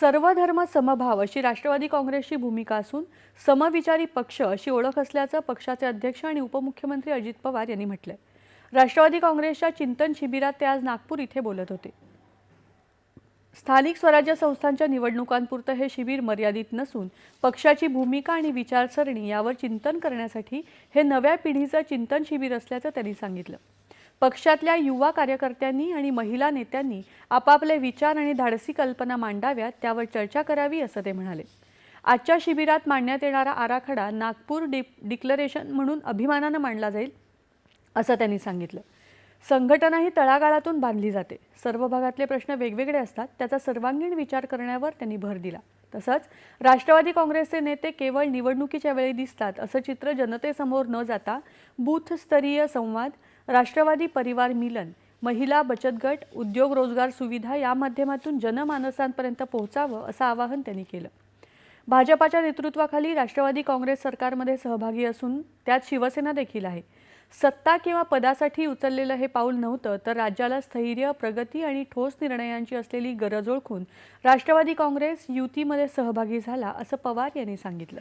सर्वधर्म समभाव अशी राष्ट्रवादी काँग्रेसची भूमिका असून समविचारी पक्ष अशी ओळख असल्याचं पक्षाचे अध्यक्ष आणि उपमुख्यमंत्री अजित पवार यांनी म्हटलंय. राष्ट्रवादी काँग्रेसच्या चिंतन शिबिरात ते आज नागपूर इथे बोलत होते. स्थानिक स्वराज्य संस्थांच्या निवडणुकांपुरतं हे शिबिर मर्यादित नसून पक्षाची भूमिका आणि विचारसरणी यावर चिंतन करण्यासाठी हे नव्या पिढीचं चिंतन शिबिर असल्याचं त्यांनी सांगितलं. पक्षातल्या युवा कार्यकर्त्यांनी आणि महिला नेत्यांनी आपापले विचार आणि धाडसी कल्पना मांडाव्यात त्यावर चर्चा करावी असं ते म्हणाले. आजच्या शिबिरात मांडण्यात येणारा आराखडा नागपूर डि डिक्लरेशन म्हणून अभिमानानं मांडला जाईल असं त्यांनी सांगितलं. संघटना ही तळागाळातून बांधली जाते. सर्व भागातले प्रश्न वेगवेगळे असतात त्याचा सर्वांगीण विचार करण्यावर त्यांनी भर दिला. तसंच राष्ट्रवादी काँग्रेसचे नेते केवळ निवडणुकीच्या वेळी दिसतात असं चित्र जनतेसमोर न जाता बूथस्तरीय संवाद राष्ट्रवादी परिवार मिलन महिला बचत गट उद्योग रोजगार सुविधा या माध्यमातून जनमानसांपर्यंत पोहोचावं असं आवाहन त्यांनी केलं. भाजपाच्या नेतृत्वाखाली राष्ट्रवादी काँग्रेस सरकारमध्ये सहभागी असून त्यात शिवसेना देखील आहे. सत्ता किंवा पदासाठी उचललेलं हे पाऊल नव्हतं तर राज्याला स्थैर्य प्रगती आणि ठोस निर्णयांची असलेली गरज ओळखून राष्ट्रवादी काँग्रेस युतीमध्ये सहभागी झाला असं पवार यांनी सांगितलं.